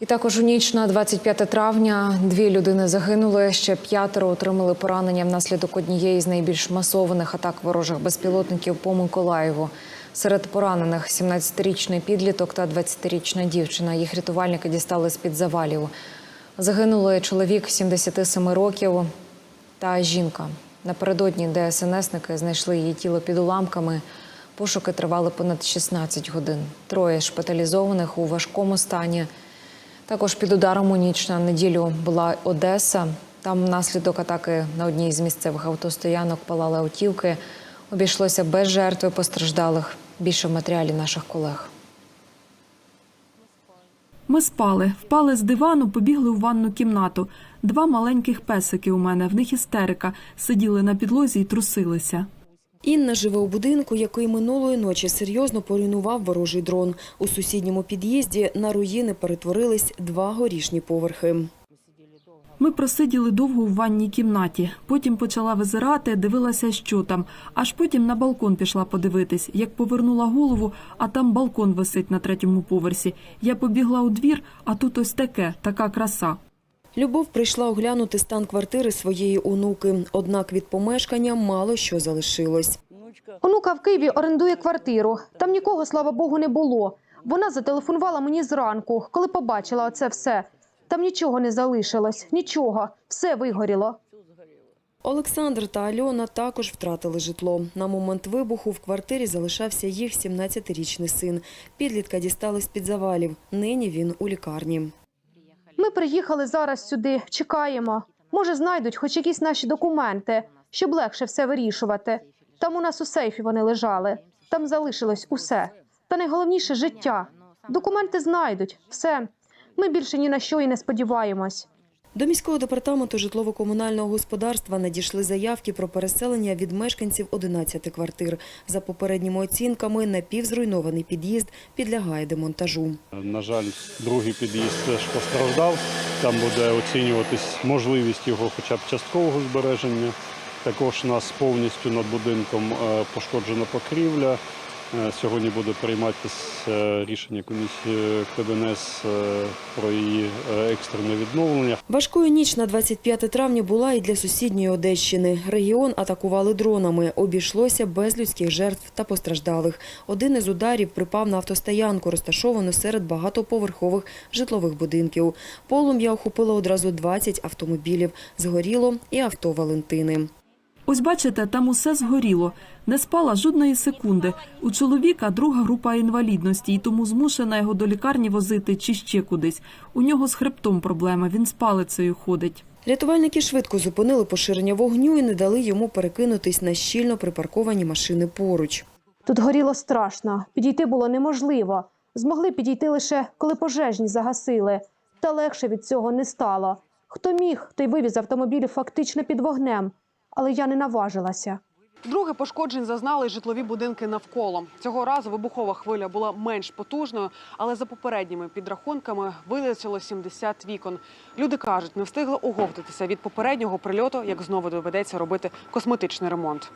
І також у ніч на 25 травня дві людини загинули. Ще п'ятеро отримали поранення внаслідок однієї з найбільш масованих атак ворожих безпілотників по Миколаєву. Серед поранених 17-річний підліток та 20-річна дівчина. Їх рятувальники дістали з під завалів. Загинули чоловік 77 років та жінка. Напередодні ДСНСники знайшли її тіло під уламками. Пошуки тривали понад 16 годин. Троє шпиталізованих у важкому стані. Також під ударом у ніч на неділю була Одеса. Там внаслідок атаки на одній з місцевих автостоянок палали автівки. Обійшлося без жертви постраждалих. Більше в матеріалі наших колег. Ми спали, впали з дивану, побігли у ванну кімнату. Два маленьких песики у мене, в них істерика, сиділи на підлозі і трусилися. Інна живе у будинку, який минулої ночі серйозно поруйнував ворожий дрон. У сусідньому під'їзді на руїни перетворились два горішні поверхи. Ми просиділи довго у ванній кімнаті. Потім почала визирати, дивилася, що там. Аж потім на балкон пішла подивитись. Як повернула голову, а там балкон висить на третьому поверсі. Я побігла у двір, а тут ось таке, така краса. Любов прийшла оглянути стан квартири своєї онуки. Однак від помешкання мало що залишилось. Онука в Києві орендує квартиру. Там нікого, слава Богу, не було. Вона зателефонувала мені зранку, коли побачила оце все. Там нічого не залишилось, нічого, все вигоріло. Олександр та Альона також втратили житло. На момент вибуху в квартирі залишався їх 17-річний син. Підлітка дістали з-під завалів. Нині він у лікарні. Ми приїхали зараз сюди, чекаємо. Може, знайдуть хоч якісь наші документи, щоб легше все вирішувати. Там у нас у сейфі вони лежали. Там залишилось усе. Та найголовніше життя. Документи знайдуть, все. Ми більше ні на що і не сподіваємось. До міського департаменту житлово-комунального господарства надійшли заявки про переселення від мешканців 11 квартир. За попередніми оцінками, напівзруйнований під'їзд підлягає демонтажу. На жаль, другий під'їзд теж постраждав. Там буде оцінюватись можливість його хоча б часткового збереження. Також у нас повністю над будинком е, пошкоджена покрівля. Е, Сьогодні буде прийматися е, рішення комісії КДНС е, про її екстрене відновлення. Важкою ніч на 25 травня була і для сусідньої Одещини. Регіон атакували дронами. Обійшлося без людських жертв та постраждалих. Один із ударів припав на автостоянку, розташовану серед багатоповерхових житлових будинків. Полум'я охопило одразу 20 автомобілів. Згоріло і авто Валентини. Ось бачите, там усе згоріло. Не спала жодної секунди. У чоловіка друга група інвалідності, і тому змушена його до лікарні возити чи ще кудись. У нього з хребтом проблема, він з палицею ходить. Рятувальники швидко зупинили поширення вогню і не дали йому перекинутись на щільно припарковані машини поруч. Тут горіло страшно, підійти було неможливо. Змогли підійти лише коли пожежні загасили. Та легше від цього не стало. Хто міг, той вивіз автомобілі фактично під вогнем. Але я не наважилася. Друге пошкоджень зазнали й житлові будинки навколо. Цього разу вибухова хвиля була менш потужною, але за попередніми підрахунками вилетіло 70 вікон. Люди кажуть, не встигли оговтатися від попереднього прильоту, як знову доведеться робити косметичний ремонт.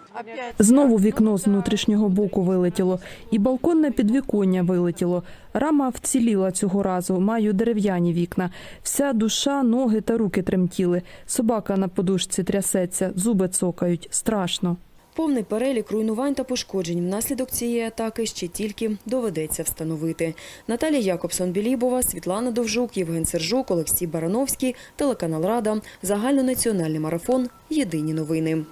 Знову вікно з внутрішнього боку вилетіло, і балконне підвіконня вилетіло. Рама вціліла цього разу, маю дерев'яні вікна. Вся душа, ноги та руки тремтіли. Собака на подушці трясеться, зуби цокають. Страшно. Повний перелік руйнувань та пошкоджень внаслідок цієї атаки ще тільки доведеться встановити. Наталія Якобсон Білібова, Світлана Довжук, Євген Сержук, Олексій Барановський, телеканал Рада, загальнонаціональний марафон. Єдині новини.